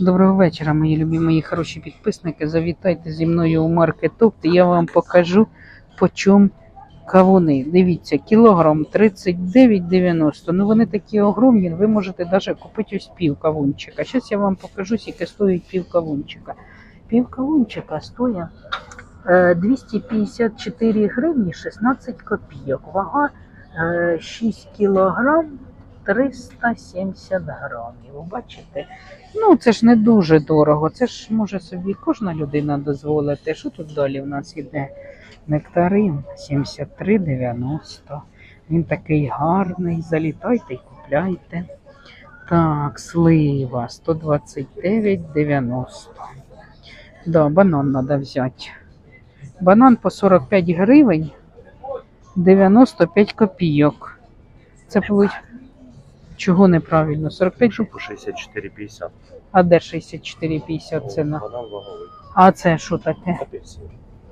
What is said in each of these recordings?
Доброго вечора, мої любі, мої хороші підписники. Завітайте зі мною у маркетоп, я вам покажу, по чому кавуни. Дивіться, кілограм 39,90. Ну вони такі огромні, ви можете навіть купити ось пів кавунчика. Зараз я вам покажу, скільки стоїть пів кавунчика. Пів кавунчика стоїть е, 254 гривні 16 копійок. Вага е, 6 кілограм 370 грамів. Бачите? Ну, це ж не дуже дорого. Це ж може собі кожна людина дозволити. Що тут далі в нас іде? Нектарин 73,90. Він такий гарний. Залітайте і купляйте. Так, слива 129,90. Да, банан треба взяти. Банан по 45 гривень 95 копійок. Це виходить. Чого неправильно? 45 Що по 64,50. А де 64,50 ціна? Банан ваговий. А це що таке? Апельсин.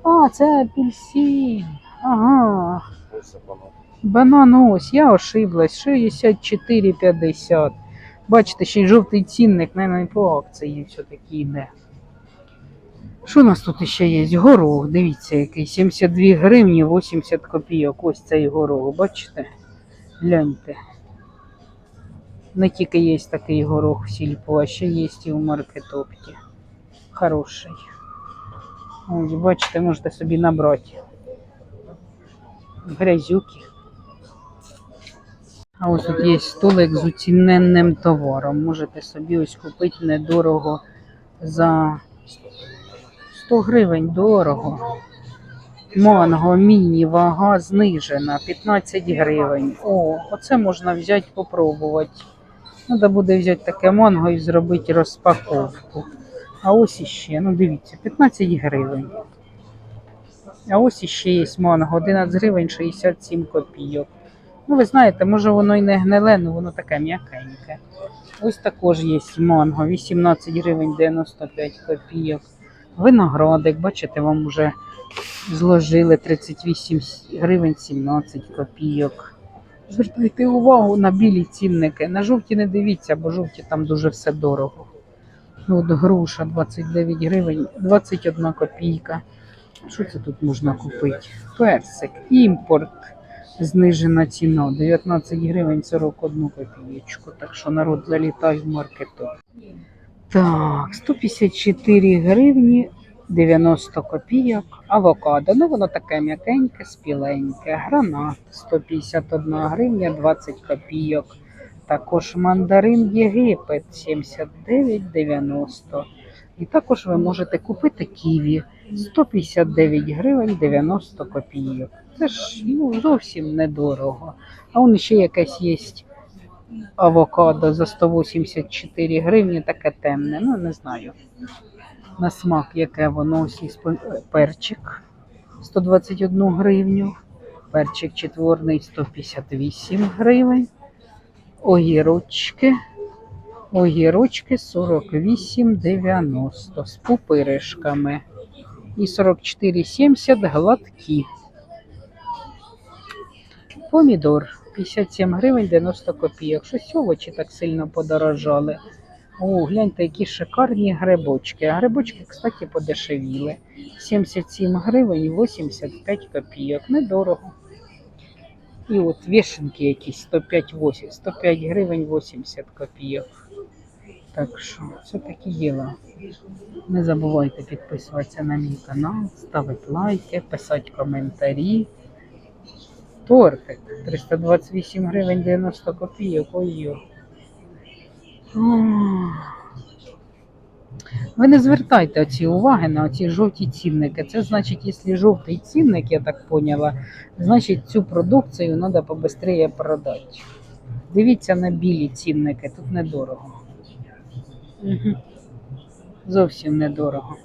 А, це апельсин. Ага. Ось це банан. Банан ось, я ошиблась. 64,50. Бачите, ще й жовтий цінник, навіть по акції все-таки йде. Що у нас тут ще є? Горох, дивіться, який 72 гривні 80 копійок. Ось цей горох, бачите? Гляньте. Не тільки є такий горох в сільпо, а ще є і в маркетопті. Хороший. Ось, бачите, можете собі набрати. Грязюки. А ось тут є столик з оціненним товаром. Можете собі ось купити недорого за 100 гривень дорого. Манго міні, вага знижена 15 гривень. О, оце можна взяти попробувати. Треба буде взяти таке манго і зробити розпаковку. А ось іще, ну дивіться, 15 гривень. А ось іще є манго, 11 гривень 67 копійок. Ну, ви знаєте, може воно і не гниле, але воно таке м'якеньке. Ось також є манго, 18 гривень 95 копійок. Виноградик, бачите, вам вже зложили 38 гривень 17 копійок. Звертайте увагу на білі цінники. На жовті не дивіться, бо жовті там дуже все дорого. Ну, От груша 29 гривень, 21 копійка. Що це тут можна купити? Персик, імпорт, знижена ціна 19 гривень 41 копієчку. Так що народ залітає в маркету. Так, 154 гривні 90 копійок. Авокадо. Ну воно таке м'якеньке, спіленьке. Гранат 151 гривня 20 копійок. Також мандарин Єгипет 79,90. І також ви можете купити ківі 159 гривень 90 копійок. Це ж ну, зовсім недорого. А он ще якесь є авокадо за 184 гривні, таке темне. Ну, не знаю. На смак, яке воно ось із перчик 121 гривню. Перчик четверний 158 гривень. Огірочки. Огірочки 48,90 з пупиришками. І 44,70 гладкі. Помідор 57 гривень 90 копійок. Щось овочі так сильно подорожали. О, гляньте, які шикарні грибочки. А грибочки, кстати, подешевіли. 77 гривень 85 копійок. Недорого. І от вішенки якісь 105, 8, 105 гривень 80 копійок. Так що, це такі діла. Не забувайте підписуватися на мій канал, ставити лайки, писати коментарі. Тортик 328 гривень 90 копійок. Ой-ой. Ви не звертайте оці уваги на ці жовті цінники. Це значить, якщо жовтий цінник, я так поняла, значить цю продукцію треба побыстрее продати. Дивіться на білі цінники, тут недорого. Угу. Зовсім недорого.